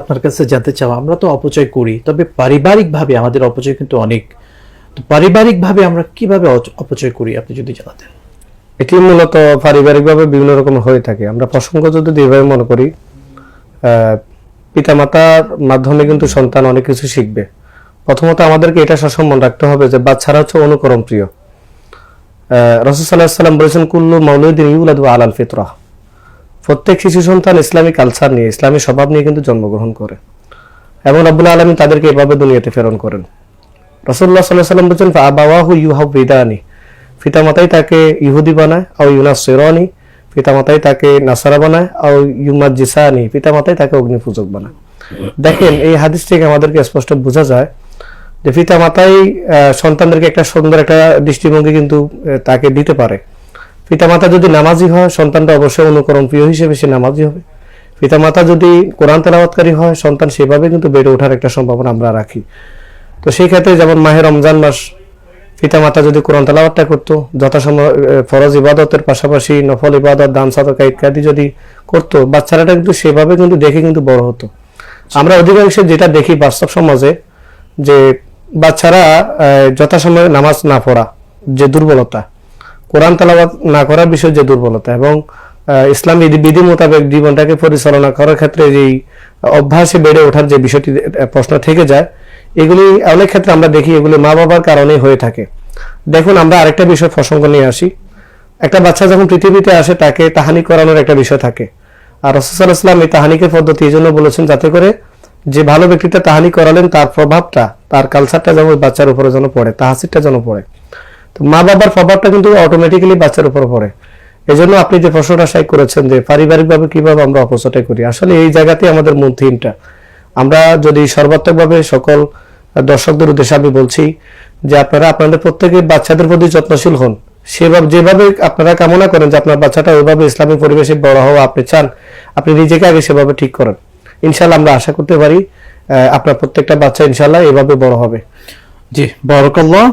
আপনার কাছে জানতে চাওয়া আমরা তো অপচয় করি। তবে পারিবারিকভাবে আমাদের অপচয় কিন্তু অনেক। তো পারিবারিকভাবে আমরা কীভাবে অপচয় করি, আপনি যদি জানাতেন। এটি মূলত পারিবারিকভাবে বিভিন্ন রকম হয়ে থাকে। আমরা প্রসঙ্গ যদি এইভাবে মনে করি পিতামাতার মাধ্যমে কিন্তু সন্তান অনেক কিছু শিখবে। প্রথমত আমাদেরকে এটা সবসময় মনে রাখতে হবে যে বাচ্চারা হচ্ছে অনুকরণ প্রিয় রসুল সাল্লাহ সাল্লাম বলেছেন, কুল্লু মাউলুদ্দিন ইউলাদু আলাল ফিতরা। প্রত্যেক শিশু সন্তান ইসলামী কালচার নিয়ে, ইসলামী স্বভাব নিয়ে কিন্তু জন্মগ্রহণ করে। এবং রব্বুল আলমী তাদেরকে এভাবে দুনিয়াতে প্রেরণ করেন। রসুল্লাহ সাল্লাহ সাল্লাম বলছেন আবাহু ইউহাব বিদানি পিতামাতাই তাকে ইহুদি বানায়, আও ইউনাসিরানি পিতামাতাই তাকে নাসারা বানায়, আও ইউমাজিসানি পিতামাতাই তাকে অগ্নিপূজক বানায়। দেখেন, এই হাদিস থেকে আমাদেরকে স্পষ্ট বোঝা যায় যে পিতামাতাই সন্তানদেরকে একটা সুন্দর একটা দৃষ্টিভঙ্গি কিন্তু তাকে দিতে পারে। পিতামাতা যদি নামাজি হয়, সন্তানটা অবশ্যই অনুকরণ প্রিয় হিসেবে সে নামাজি হবে। পিতামাতা যদি কোরআন তেলাওয়াতকারী হয়, সন্তান সেভাবে কিন্তু বেড়ে ওঠার একটা সম্ভাবনা আমরা রাখি। তো সেই ক্ষেত্রে যেমন মাহে রমজান মাস, পিতামাতা যদি কোরআন তেলাওয়াতটা করতো যথাসময় ফরজ ইবাদতের পাশাপাশি নফল ইবাদত, দান সাদকা ইত্যাদি যদি করতো, বাচ্চারাটা কিন্তু সেভাবে কিন্তু দেখে কিন্তু বড় হতো। আমরা অধিকাংশ যেটা দেখি বাস্তব সমাজে, যে বাচ্চারা যথাসময়ে নামাজ না পড়া, যে দুর্বলতা কোরআন তালাবাত না করার বিষয় যে দুর্বলতা এবং ইসলামী বিধি- মোতাবেক জীবনটাকে পরিচালনা করার ক্ষেত্রে যেই অভ্যাসে বেড়ে ওঠার যে বিষয়টি প্রশ্ন থেকে যায়, এগুলি অনেক ক্ষেত্রে আমরা দেখি এগুলি মা বাবার কারণেই হয়ে থাকে। দেখুন, আমরা আরেকটা বিষয় প্রসঙ্গ নিয়ে আসি। একটা বাচ্চা যখন পৃথিবীতে আসে, তাকে তাহানি করানোর একটা বিষয় থাকে। আর রসুল ইসলাম এই তাহানিকের পদ্ধতি এই জন্য বলেছেন যাতে করে যে ভালো ব্যক্তিটা তাহানি করালেন, তার প্রভাবটা, তার কালচারটা যেন বাচ্চার উপরে যেন পড়ে, তাহাসিরটা যেন পড়ে। তো মা বাবার প্রভাবটা কিন্তু অটোমেটিক্যালি বাচ্চার উপর পড়ে। এই জন্য আপনি যে প্রশ্নটা সাই করেছেন যে পারিবারিকভাবে কীভাবে আমরা অপচয়টা করি, আসলে এই জায়গাতে আমাদের মূল থিমটা আমরা যদি সর্বাত্মকভাবে সকল দর্শকদের উদ্দেশ্যে আমি বলছি যে আপনারা আপনাদের প্রত্যেকে বাচ্চাদের প্রতি যত্নশীল হন। সেভাবে যেভাবে আপনারা কামনা করেন যে আপনার বাচ্চাটা ওইভাবে ইসলামী পরিবেশে বড় হওয়া আপনি চান, আপনি নিজেকে আগে সেভাবে ঠিক করেন। ইনশাল্লাহ আমরা আশা করতে পারি আপনার প্রত্যেকটা বাচ্চা ইনশাল্লাহ এভাবে বড় হবে। জি, বরকল্লাহ।